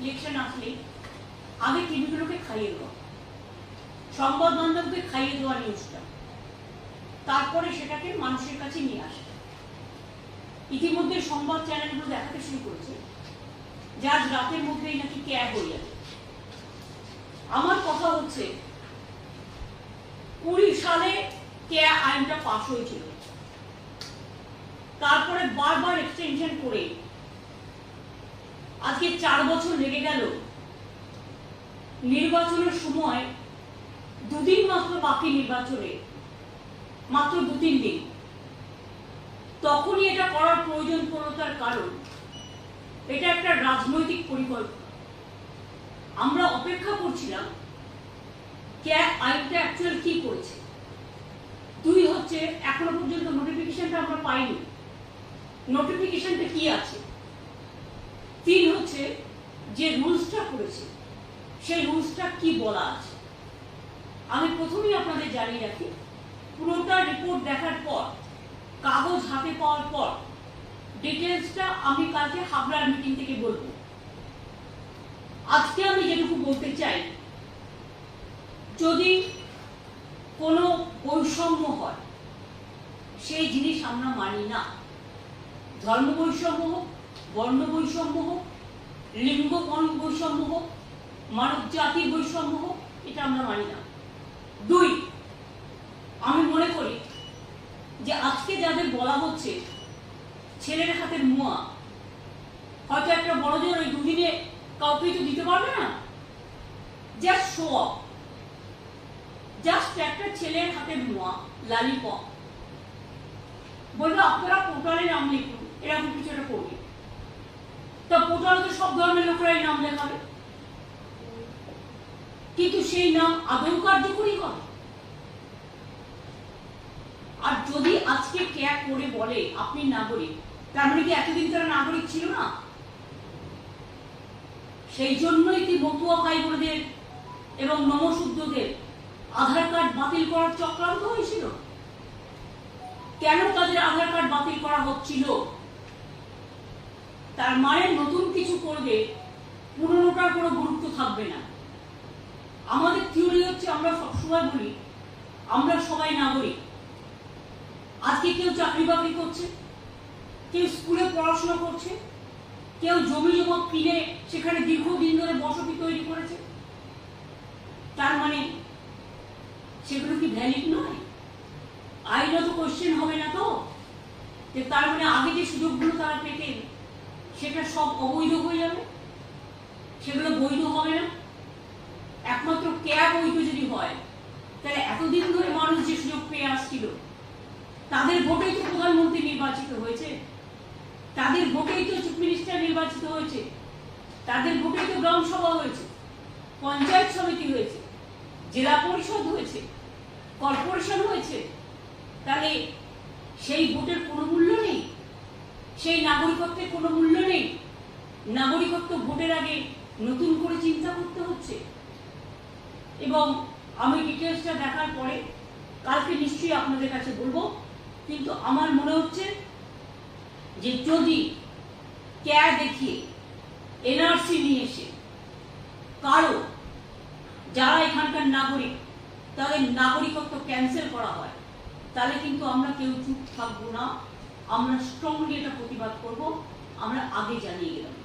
Election আসলেই আগে টিভিগুলোকে খাইয়ে দেওয়া। সংবাদ মাধ্যমকে খাইয়ে দেওয়া নিউজটা তারপরে সেটাকে মানুষের কাছে নিয়ে আসে। ইতিমধ্যে সংবাদ চ্যানেলগুলো দেখাতে শুরু করেছে। যে আজ রাতের মধ্যেই নাকি ক্যাব হয়ে যাবে। আমার কথা হচ্ছে, কুড়ি সালে ক্যা আইনটা পাশ হয়েছিল। তারপরে বারবার এক্সটেনশন করে আজকে চার বছর লেগে গেল। নির্বাচনের সময় দুদিন মাত্র বাকি নির্বাচনে, মাত্র দু তিন দিন। তখনই এটা করার প্রয়োজন পড়ল তার কারণ, এটা একটা রাজনৈতিক পরিকল্পনা। আমরা অপেক্ষা করছিলাম ক্যা আইনটা অ্যাকচুয়াল কি করেছে। দুই হচ্ছে, এখনও পর্যন্ত নোটিফিকেশনটা আমরা পাইনি। নোটিফিকেশনটা কি আছে? হচ্ছে যে রুলসটা করেছে, সেই রুলসটা কি বলা আছে? আমি প্রথমেই আপনাদের জানিয়ে রাখি, পুরোটা রিপোর্ট দেখার পর, কাগজ হাতে পাওয়ার পর ডিটেলসটা আমি কালকে হাবড়ার মিটিং থেকে বলব। আজকে আমি যেটুকু বলতে চাই, যদি কোনো বৈষম্য হয়, সেই জিনিস আমরা মানি না। ধর্ম বৈষম্য হোক, বর্ণ বৈষম্য হোক লিঙ্গ বৈষম্য হোক, মানব জাতির বৈষম্য হোক, এটা আমরা মানি না। দুই, আমি মনে করি যে আজকে যাদের বলা হচ্ছে, ছেলের হাতের মুয়া, হয়তো একটা বড় জোর ওই দুদিনে কাউকে তো দিতে পারবে না? জাস্ট শো অফ জাস্ট একটা ছেলের হাতের মুয়া লালিপপ বলল আপনারা পোর্টালে নাম লিখুন, এরকম কিছু একটা করবে তা পোর্টালে তো সব ধর্মের লোকরাই নাম লেখাবে। কিন্তু সেই নাম আদৌ কার্যকরী হবে আর যদি আজকে ক্যাক করে বলে আপনি নাগরিক, তার মানে কি এতদিন তারা নাগরিক ছিল না? সেই জন্যই কি মতুয়া ভাই বোনদের এবং নমশুদ্ধদের আধার কার্ড বাতিল করার চক্রান্ত হয়েছিল? কেন তাদের আধার কার্ড বাতিল করা হচ্ছিল? তার মানে নতুন কিছু করবে পুরনোটার কোনো গুরুত্ব থাকবে না। আমাদের থিওরি হচ্ছে আমরা সবসময় বলি, আমরা সবাই নাগরিক। আজকে কেউ চাকরি বাকরি করছে, কেউ স্কুলে পড়াশোনা করছে, কেউ জমি জমা কিনে সেখানে দীর্ঘদিন ধরে বসতি তৈরি করেছে। তার মানে সেগুলো কি ভ্যালিড নয়? আইনত কোশ্চেন হবে না তো? তার মানে আগে যে সুযোগগুলো তারা পেতেন সেটা সব অবৈধ হয়ে যাবে? সেগুলো বৈধ হবে না? একমাত্র ক্যাব বৈধ যদি হয়, তাহলে এতদিন ধরে মানুষ যে সুযোগ পেয়ে আসছিল, তাদের ভোটেই তো প্রধানমন্ত্রী নির্বাচিত হয়েছে। তাদের ভোটেই তো চিফ মিনিস্টার নির্বাচিত হয়েছে। তাদের ভোটেই তো গ্রাম সভা হয়েছে, পঞ্চায়েত সমিতি হয়েছে, জেলা পরিষদ হয়েছে, কর্পোরেশন হয়েছে। তাহলে সেই ভোটের কোনো মূল্য নেই? সেই নাগরিকত্বের কোনো মূল্য নেই। নাগরিকত্ব ভোটের আগে নতুন করে চিন্তা করতে হচ্ছে। এবং আমি ডিটেলসটা দেখার পরে কালকে নিশ্চয়ই আপনাদের কাছে বলব, কিন্তু আমার মনে হচ্ছে যে যদি ক্যা দেখিয়ে এনআরসি নিয়ে এসে কারও, যারা এখানকার নাগরিক, তাদের নাগরিকত্ব ক্যান্সেল করা হয়, তাহলে কিন্তু আমরা কেউ চুপ থাকব না। আমরা স্ট্রংলি এটা প্রতিবাদ করব আমরা আগে জানিয়ে গেলাম।